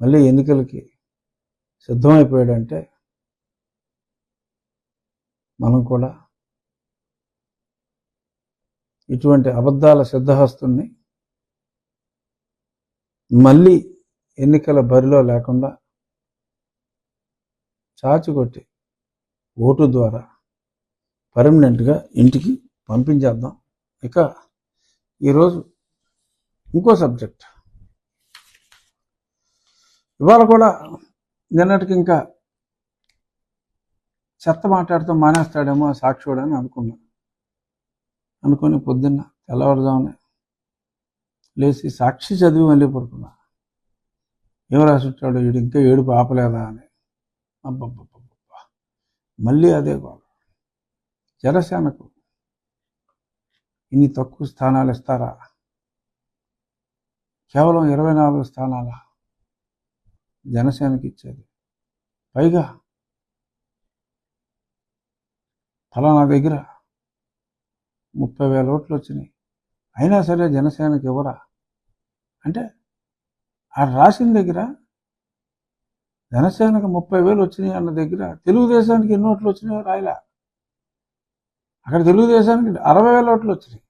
మళ్ళీ ఎన్నికలకి సిద్ధమైపోయాడంటే మనం కూడా ఇటువంటి అబద్ధాల సిద్ధహస్తుని మళ్ళీ ఎన్నికల బరిలో లేకుండా చాచుకొట్టి ఓటు ద్వారా పర్మనెంట్గా ఇంటికి పంపించేద్దాం. ఇక ఈరోజు ఇంకో సబ్జెక్ట్. ఇవాళ కూడా నిన్నటికి ఇంకా చెత్త మాట్లాడుతూ మానేస్తాడేమో ఆ అని అనుకున్నా అనుకుని పొద్దున్న తెల్లవారుజామున లేచి సాక్షి చదివి మళ్ళీ పడుకున్నా. ఏం రాసుంటాడు వీడు ఇంకా ఏడుపు ఆపలేదా అని. అబ్బబ్బబ్బబ్బా మళ్ళీ అదే గోడ జనసేనకు ఇన్ని తక్కువ స్థానాలు ఇస్తారా? కేవలం ఇరవై నాలుగు స్థానాల? జనసేనకి ఇచ్చేది. పైగా ఫలానా దగ్గర ముప్పై వేల ఓట్లు వచ్చినాయి. అయినా సరే జనసేనకి ఇవ్వరా? అంటే ఆ రాసిన దగ్గర జనసేనకు ముప్పై వేలు వచ్చినాయి అన్న దగ్గర తెలుగుదేశానికి ఎన్ని ఓట్లు వచ్చినాయో రాయలా? అక్కడ తెలుగుదేశానికి అరవై వేల ఓట్లు వచ్చినాయి.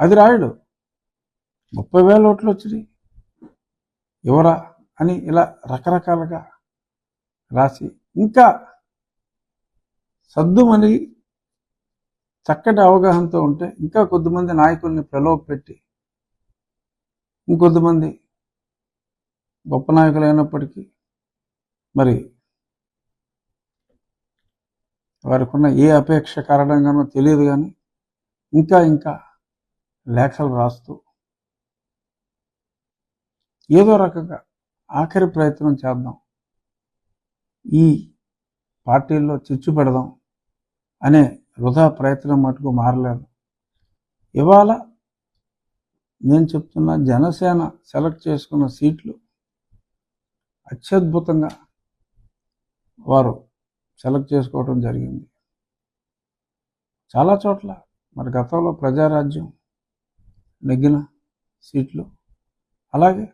అది రాయడు. ముప్పై వేల ఓట్లు వచ్చినాయి. ఎవరా అని ఇలా రకరకాలుగా రాసి ఇంకా సద్దుమని చక్కటి అవగాహనతో ఉంటే ఇంకా కొద్దిమంది నాయకుల్ని ప్రలోభ పెట్టి ఇంకొద్దిమంది గొప్ప నాయకులు అయినప్పటికీ మరి వారికి ఉన్న ఏ అపేక్ష కారణంగానో తెలియదు కానీ ఇంకా ఇంకా లేఖలు రాస్తూ ఏదో రకంగా ఆఖరి ప్రయత్నం చేద్దాం. ఈ పార్టీల్లో చిచ్చు పెడదాం అనే వృధా ప్రయత్నం మటుకు మారలేదు. ఇవాళ నేను చెప్తున్న జనసేన సెలెక్ట్ చేసుకున్న సీట్లు అత్యద్భుతంగా వారు సెలెక్ట్ చేసుకోవడం జరిగింది. చాలా చోట్ల మరి గతంలో ప్రజారాజ్యం నెగ్గిన సీట్లు. అలాగే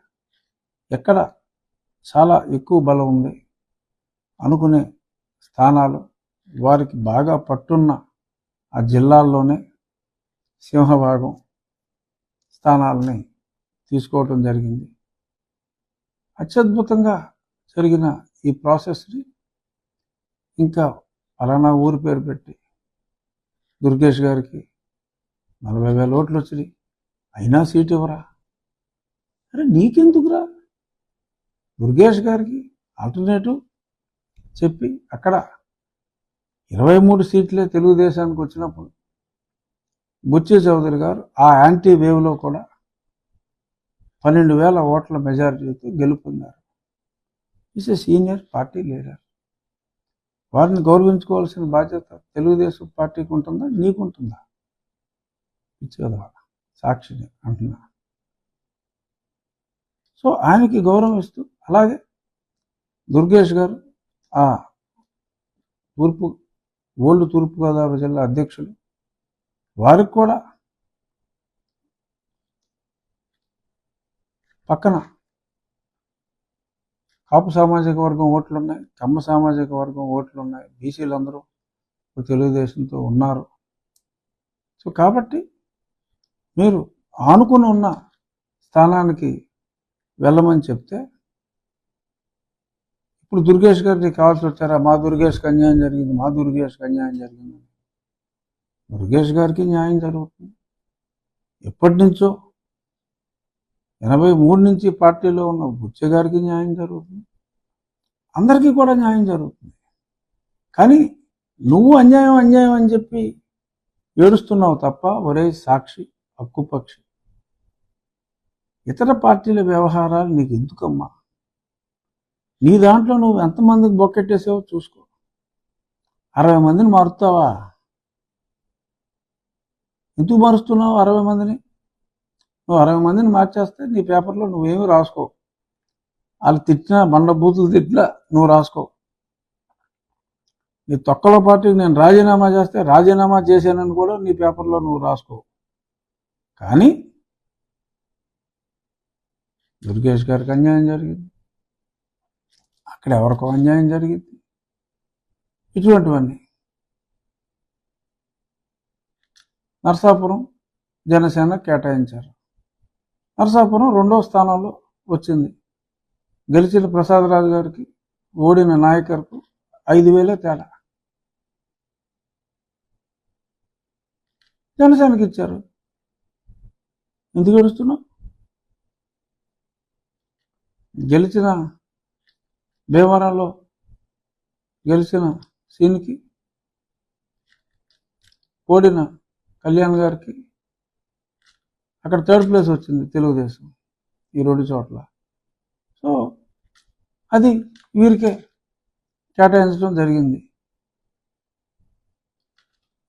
ఎక్కడ చాలా ఎక్కువ బలం ఉంది. అనుకునే స్థానాలు వారికి బాగా పట్టున్న ఆ జిల్లాల్లోనే సింహభాగం స్థానాలని తీసుకోవటం జరిగింది. అత్యద్భుతంగా జరిగిన ఈ ప్రాసెస్ని ఇంకా ఫలానా ఊరి పేరు పెట్టి దుర్గేష్ గారికి నలభై వేల ఓట్లు వచ్చినాయి. అయినా సీట్ ఇవ్వరా? అరే నీకెందుకురా? దుర్గేష్ గారికి ఆల్టర్నేటివ్ చెప్పి అక్కడ ఇరవై మూడు సీట్లే తెలుగుదేశానికి వచ్చినప్పుడు బుచ్చి చౌదరి గారు ఆ యాంటీ వేవ్లో కూడా పన్నెండు వేల ఓట్ల మెజారిటీతో గెలుపొందారు. Is a senior party leader వారిని గౌరవించుకోవాల్సిన బాధ్యత తెలుగుదేశం పార్టీకి ఉంటుందా? నీకుంటుందా? ఇచ్చేదా సాక్షిని అంటున్నా. సో ఆయనకి గౌరవం ఇస్తూ అలాగే దుర్గేష్ గారు ఆ తూర్పు ఓల్డ్ తూర్పుగోదావరి జిల్లా అధ్యక్షులు వారికి కూడా పక్కన కాపు సామాజిక వర్గం ఓట్లు ఉన్నాయి కమ్మ సామాజిక వర్గం ఓట్లు ఉన్నాయి బీసీలు అందరూ తెలుగుదేశంతో ఉన్నారు. సో కాబట్టి మీరు ఆనుకుని ఉన్న స్థానానికి వెళ్ళమని చెప్తే ఇప్పుడు దుర్గేష్ గారికి కావాల్సి వచ్చారా? మా దుర్గేష్కి అన్యాయం జరిగింది మా దుర్గేష్కి అన్యాయం జరిగింది. దుర్గేష్ గారికి న్యాయం జరుగుతుంది. ఎప్పటి నుంచో ఎనభై మూడు నుంచి పార్టీలో ఉన్న బుచ్చ గారికి న్యాయం జరుగుతుంది. అందరికీ కూడా న్యాయం జరుగుతుంది. కానీ నువ్వు అన్యాయం అన్యాయం అని చెప్పి ఏడుస్తున్నావు తప్ప ఒరే సాక్షి హక్కుపక్షి. ఇతర పార్టీల వ్యవహారాలు నీకు ఎందుకమ్మా నీ దాంట్లో నువ్వు ఎంతమందికి బొక్కెట్టేసావో చూసుకో. అరవై మందిని మారుతావా ఎందుకు మారుస్తున్నావు అరవై మందిని? నువ్వు అరవై మందిని మార్చేస్తే నీ పేపర్లో నువ్వేమి రాసుకో. వాళ్ళు తిట్టినా బండ బూతులు తిట్టినా నువ్వు రాసుకో. నీ తొక్కల పార్టీకి నేను రాజీనామా చేస్తే రాజీనామా చేశానని కూడా నీ పేపర్లో నువ్వు రాసుకో. కానీ దుర్గేష్ గారికి అన్యాయం జరిగింది. అక్కడ ఎవరికో అన్యాయం జరిగింది. ఇటువంటివన్నీ. నరసాపురం జనసేన కేటాయించారు. నరసాపురం రెండవ స్థానంలో వచ్చింది. గెలిచిన ప్రసాదరాజు గారికి ఓడిన నాయకర్కు ఐదు వేలే తేడా. జనసేనకి ఇచ్చారు. ఎందుకు ఏడుస్తున్నావు? గెలిచిన భీమవరంలో గెలిచిన సీన్కి ఓడిన కళ్యాణ్ గారికి అక్కడ థర్డ్ ప్లేస్ వచ్చింది తెలుగుదేశం ఈ రెండు చోట్ల. సో అది వీరికే కేటాయించడం జరిగింది.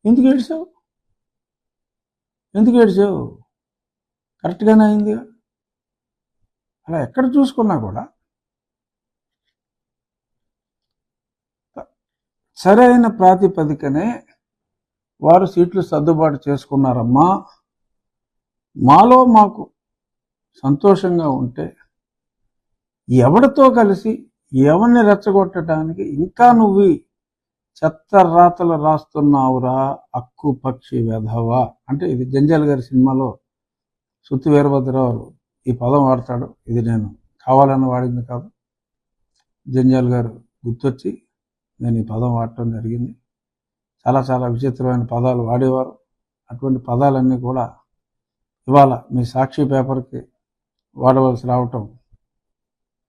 ఎందుకు ఏడ్చావు? ఎందుకు ఏడ్చావు? కరెక్ట్గానే అయింది అలా ఎక్కడ చూసుకున్నా కూడా సరైన ప్రాతిపదికనే వారు సీట్లు సర్దుబాటు చేసుకున్నారమ్మా. మాలో మాకు సంతోషంగా ఉంటే ఎవరితో కలిసి ఎవరిని రెచ్చగొట్టడానికి ఇంకా నువ్వు చెత్త రాతలు రాస్తున్నావురా అక్కు పక్షి వెధవ. అంటే ఇది జంజాల్ గారి సినిమాలో సుత్తి వీరభద్రరావు ఈ పదం వాడతాడు. ఇది నేను కావాలని వాడింది కాదు. జంజాల్ గారు గుర్తొచ్చి నేను ఈ పదం వాడటం జరిగింది. చాలా చాలా విచిత్రమైన పదాలు వాడేవారు. అటువంటి పదాలన్నీ కూడా ఇవాళ మీ సాక్షి పేపర్కి వాడవలసి రావటం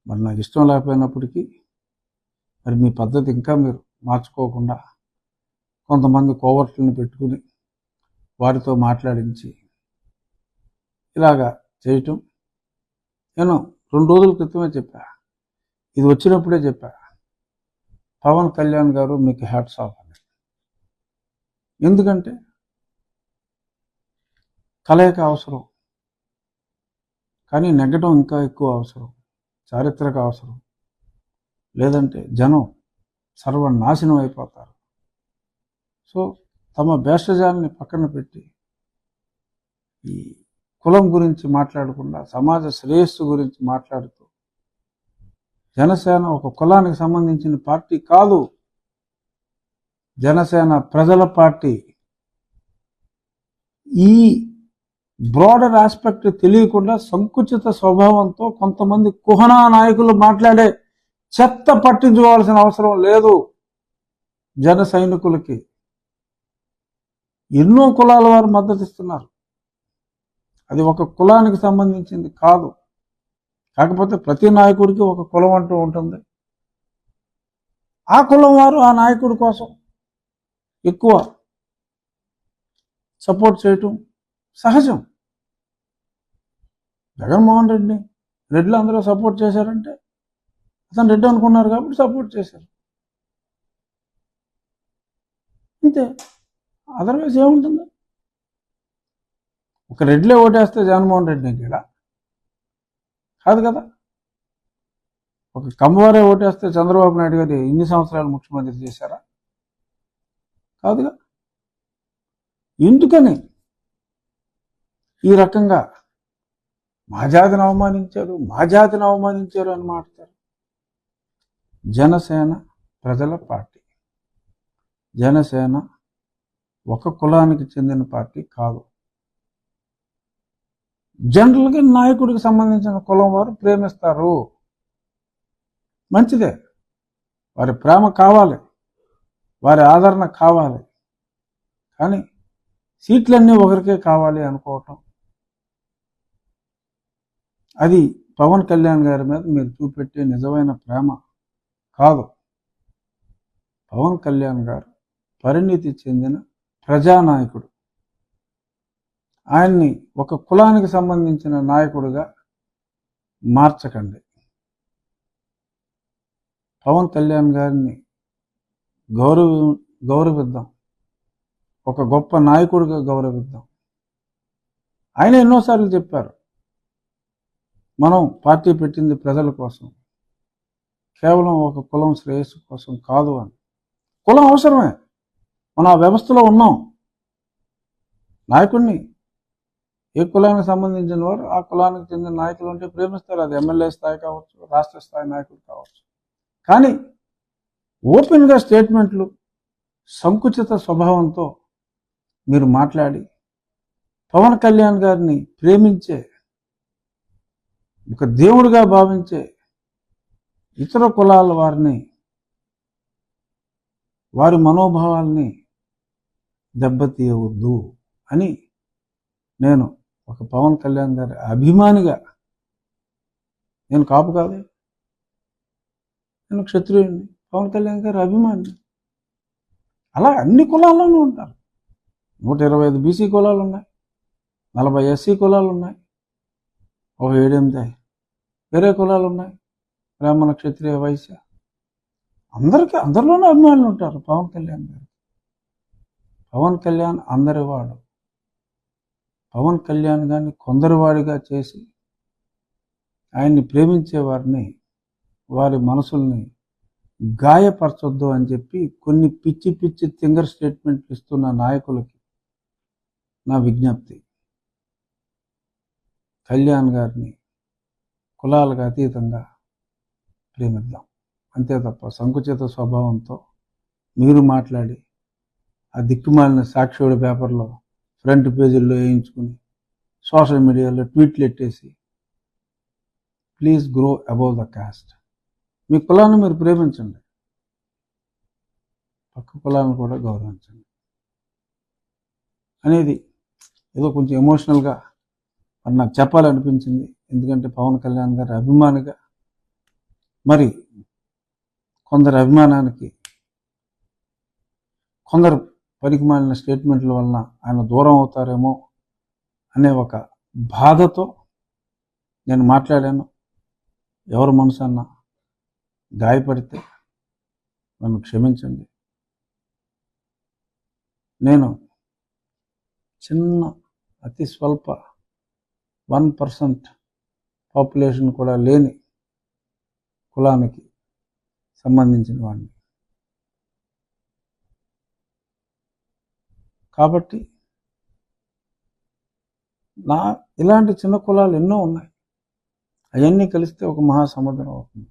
మరి నాకు ఇష్టం లేకపోయినప్పటికీ మరి మీ పద్ధతి ఇంకా మీరు మార్చుకోకుండా కొంతమంది కోవర్ట్లను పెట్టుకుని వారితో మాట్లాడించి ఇలాగా చేయటం నేను రెండు రోజుల క్రితమే చెప్పా. ఇది వచ్చినప్పుడే చెప్పా. పవన్ కళ్యాణ్ గారు మీకు హ్యాట్స్ ఆఫ్ అని ఎందుకంటే కలయిక అవసరం. కానీ నెగ్గడం ఇంకా ఎక్కువ అవసరం. చారిత్రక అవసరం. లేదంటే జనం సర్వనాశనం అయిపోతారు. సో తమ భేషజాలని పక్కన పెట్టి ఈ కులం గురించి మాట్లాడకుండా సమాజ శ్రేయస్సు గురించి మాట్లాడుతూ జనసేన ఒక కులానికి సంబంధించిన పార్టీ కాదు. జనసేన ప్రజల పార్టీ. ఈ బ్రాడర్ ఆస్పెక్ట్ తెలియకుండా సంకుచిత స్వభావంతో కొంతమంది కుహనా నాయకులు మాట్లాడే చెత్త పట్టించుకోవాల్సిన అవసరం లేదు జన సైనికులకి. ఎన్నో కులాల వారు మద్దతు ఇస్తున్నారు అది ఒక కులానికి సంబంధించింది కాదు. కాకపోతే ప్రతి నాయకుడికి ఒక కులం అంటూ ఉంటుంది. ఆ కులం వారు ఆ నాయకుడి కోసం ఎక్కువ సపోర్ట్ చేయటం సహజం. జగన్మోహన్ రెడ్డిని రెడ్లు అందరూ సపోర్ట్ చేశారంటే అతను రెడ్డి అనుకున్నారు కాబట్టి సపోర్ట్ చేశారు. అంతే. అదర్వైజ్ ఏముంటుంది? ఒక రెడ్లే ఓటేస్తే జగన్మోహన్ రెడ్డిని ఇక్కడ కాదు కదా? ఒక కమ్మవారే ఓటేస్తే చంద్రబాబు నాయుడు గారు ఇన్ని సంవత్సరాలు ముఖ్యమంత్రి చేశారా? కాదుగా ఎందుకని? ఈ రకంగా మా జాతిని అవమానించారు మా జాతిని అవమానించారు అని మాట్లాడతారు. జనసేన ప్రజల పార్టీ. జనసేన ఒక కులానికి చెందిన పార్టీ కాదు. జనరల్గా నాయకుడికి సంబంధించిన కులం వారు ప్రేమిస్తారు. మంచిదే. వారి ప్రేమ కావాలి. వారి ఆదరణ కావాలి. కానీ సీట్లన్నీ ఒకరికే కావాలి అనుకోవటం. అది పవన్ కళ్యాణ్ గారి మీద మీరు చూపెట్టే నిజమైన ప్రేమ కాదు. పవన్ కళ్యాణ్ గారు పరిణితి చెందిన ప్రజానాయకుడు. ఆయన్ని ఒక కులానికి సంబంధించిన నాయకుడిగా మార్చకండి. పవన్ కళ్యాణ్ గారిని గౌరవ గౌరవిద్దాం. ఒక గొప్ప నాయకుడిగా గౌరవిద్దాం. ఆయన ఎన్నోసార్లు చెప్పారు మనం పార్టీ పెట్టింది ప్రజల కోసం కేవలం ఒక కులం శ్రేయస్సు కోసం కాదు అని. కులం అవసరమే మనం ఆ వ్యవస్థలో ఉన్నాం. నాయకుడిని ఏ కులానికి సంబంధించిన వారు ఆ కులానికి చెందిన నాయకులు ఉంటే ప్రేమిస్తారు. అది ఎమ్మెల్యే స్థాయి కావచ్చు రాష్ట్ర స్థాయి నాయకులు కావచ్చు. కానీ ఓపెన్గా స్టేట్మెంట్లు సంకుచిత స్వభావంతో మీరు మాట్లాడి పవన్ కళ్యాణ్ గారిని ప్రేమించే ఒక దేవుడిగా భావించే ఇతర కులాల వారిని వారి మనోభావాల్ని దెబ్బతీయవద్దు అని నేను ఒక పవన్ కళ్యాణ్ గారి అభిమానిగా నేను కాపు కాదు. నేను క్షత్రియుడిని. పవన్ కళ్యాణ్ గారి అభిమాని. అలా అన్ని కులాల్లోనూ ఉంటారు. నూట ఇరవై ఐదు బీసీ కులాలు ఉన్నాయి. నలభై ఎస్సీ కులాలు ఉన్నాయి. ఒక ఏడెనిమిది వేరే కులాలు ఉన్నాయి. బ్రాహ్మణ క్షత్రియ వైశ్య. అందరికీ అందరిలోనూ అభిమానులు ఉంటారు పవన్ కళ్యాణ్ గారు. పవన్ కళ్యాణ్ అందరి వాడు పవన్ కళ్యాణ్ గారిని కొందరివాడిగా చేసి ఆయన్ని ప్రేమించే వారిని వారి మనసుల్ని గాయపరచొద్దు అని చెప్పి కొన్ని పిచ్చి పిచ్చి తింగర్ స్టేట్మెంట్లు ఇస్తున్న నాయకులకి నా విజ్ఞప్తి. కళ్యాణ్ గారిని కులాలకు అతీతంగా ప్రేమిద్దాం. అంతే తప్ప సంకుచిత స్వభావంతో మీరు మాట్లాడి ఆ దిక్కుమాలిన సాక్షియుడి పేపర్లో ఫ్రంట్ పేజీల్లో వేయించుకుని సోషల్ మీడియాలో ట్వీట్లు ఎట్టేసి please grow above the caste. మీ కులాన్ని మీరు ప్రేమించండి. పక్క కులాన్ని కూడా గౌరవించండి. అనేది ఏదో కొంచెం ఎమోషనల్గా మరి నాకు చెప్పాలనిపించింది. ఎందుకంటే పవన్ కళ్యాణ్ గారి అభిమానిగా. మరి కొందరి అభిమానానికి కొందరు పనికిమాలిన స్టేట్మెంట్ల వలన ఆయన దూరం అవుతారేమో అనే ఒక బాధతో నేను మాట్లాడాను. ఎవరి మనసు అన్నా గాయపడితే నన్ను క్షమించండి. నేను చిన్న అతి స్వల్ప వన్ పర్సెంట్ పాపులేషన్ కూడా లేని కులానికి సంబంధించిన వాడిని. కాబట్టి నా ఇలాంటి చిన్న కులాలు ఎన్నో ఉన్నాయి. అవన్నీ కలిస్తే ఒక మహాసముద్రం అవుతుంది.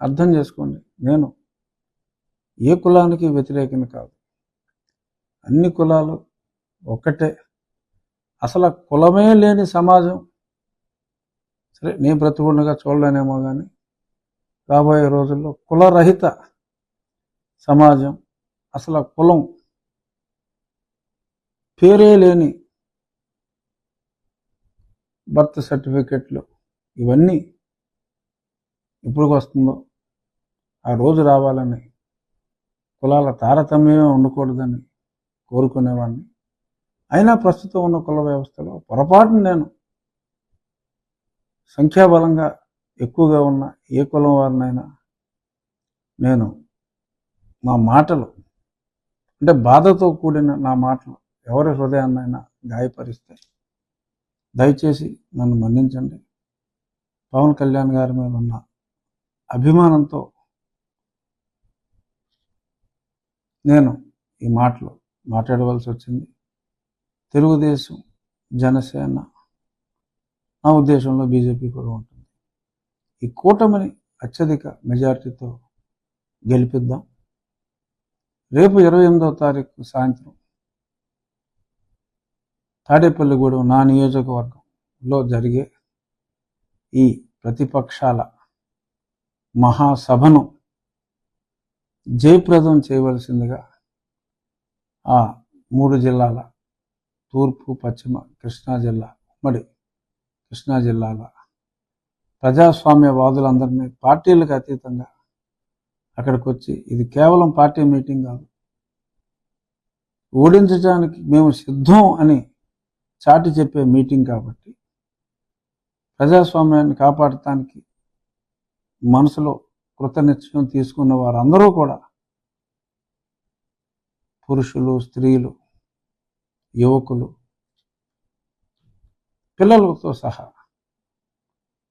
అర్థం చేసుకోండి. నేను ఏ కులానికి వ్యతిరేకం కాదు. అన్ని కులాలు ఒక్కటే. అసలు కులమే లేని సమాజం. సరే నేను బ్రతుకుండగా చూడలేనేమో కానీ రాబోయే రోజుల్లో కులరహిత సమాజం అసలు కులం పేరే లేని బర్త్ సర్టిఫికెట్లు ఇవన్నీ ఎప్పుడు వస్తుందో ఆ రోజు రావాలని కులాల తారతమ్యమే ఉండకూడదని కోరుకునేవాడిని అయినా ప్రస్తుతం ఉన్న కుల వ్యవస్థలో పొరపాటున నేను సంఖ్యాబలంగా ఎక్కువగా ఉన్న ఏ కులం వారినైనా నేను నా మాటలు అంటే బాధతో కూడిన నా మాటలు ఎవరి హృదయాన్నైనా గాయపరిస్తే దయచేసి నన్ను మన్నించండి. పవన్ కళ్యాణ్ గారి మీద ఉన్న అభిమానంతో నేను ఈ మాటలు మాట్లాడవలసి వచ్చింది. తెలుగుదేశం జనసేన నా ఉద్దేశంలో బీజేపీ కూడా ఉంటుంది. ఈ కూటమిని అత్యధిక మెజారిటీతో గెలిపిద్దాం. రేపు ఇరవై ఎనిమిదవ తారీఖు సాయంత్రం తాడేపల్లిగూడెం నా నియోజకవర్గంలో జరిగే ఈ ప్రతిపక్షాల మహాసభను జయప్రదం చేయవలసిందిగా ఆ మూడు జిల్లాల తూర్పు పశ్చిమ కృష్ణా జిల్లా ఉమ్మడి కృష్ణా జిల్లాల ప్రజాస్వామ్యవాదులందరినీ పార్టీలకు అతీతంగా అక్కడికి వచ్చి ఇది కేవలం పార్టీ మీటింగ్ కాదు. ఓడించడానికి మేము సిద్ధం అని చాటి చెప్పే మీటింగ్ కాబట్టి ప్రజాస్వామ్యాన్ని కాపాడటానికి మనసులో కృతనిశ్చయం తీసుకున్న వారందరూ కూడా పురుషులు స్త్రీలు యువకులు పిల్లలతో సహా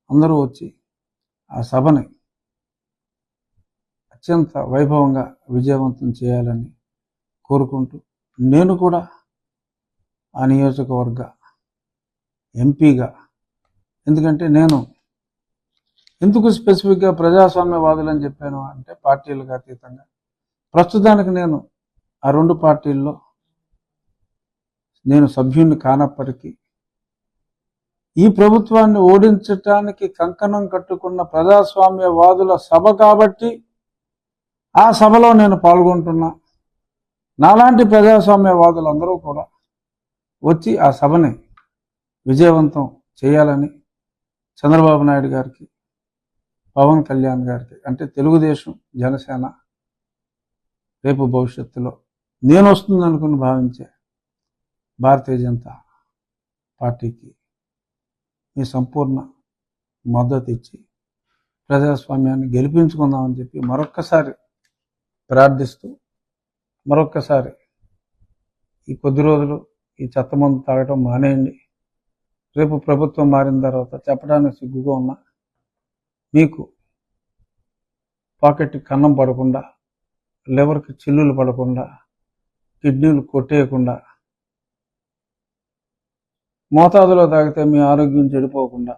అందరూ వచ్చి ఆ సభని అత్యంత వైభవంగా విజయవంతం చేయాలని కోరుకుంటూ నేను కూడా ఆ నియోజకవర్గ ఎంపీగా. ఎందుకంటే నేను ఎందుకు స్పెసిఫిక్గా ప్రజాస్వామ్యవాదులు అని చెప్పాను అంటే పార్టీలకు అతీతంగా. ప్రస్తుతానికి నేను ఆ రెండు పార్టీల్లో నేను సభ్యుణ్ణి కానప్పటికీ ఈ ప్రభుత్వాన్ని ఓడించటానికి కంకణం కట్టుకున్న ప్రజాస్వామ్యవాదుల సభ కాబట్టి ఆ సభలో నేను పాల్గొంటున్నా. నాలాంటి ప్రజాస్వామ్యవాదులందరూ కూడా వచ్చి ఆ సభని విజయవంతం చేయాలని చంద్రబాబు నాయుడు గారికి పవన్ కళ్యాణ్ గారికి అంటే తెలుగుదేశం జనసేన రేపు భవిష్యత్తులో నేను వస్తుంది అనుకుని భావించే భారతీయ జనతా పార్టీకి మీ సంపూర్ణ మద్దతు ఇచ్చి ప్రజాస్వామ్యాన్ని గెలిపించుకుందామని చెప్పి మరొక్కసారి ప్రార్థిస్తూ మరొక్కసారి ఈ కొద్ది రోజులు ఈ చెత్త మందు తాగటం మానేయండి. రేపు ప్రభుత్వం మారిన తర్వాత చెప్పడానికి సిగ్గుగా ఉన్నా మీకు పాకెట్ కన్నం పడకుండా లివర్కి చిల్లులు పడకుండా కిడ్నీలు కొట్టేయకుండా మోతాదులో తాగితే మీ ఆరోగ్యం చెడిపోకుండా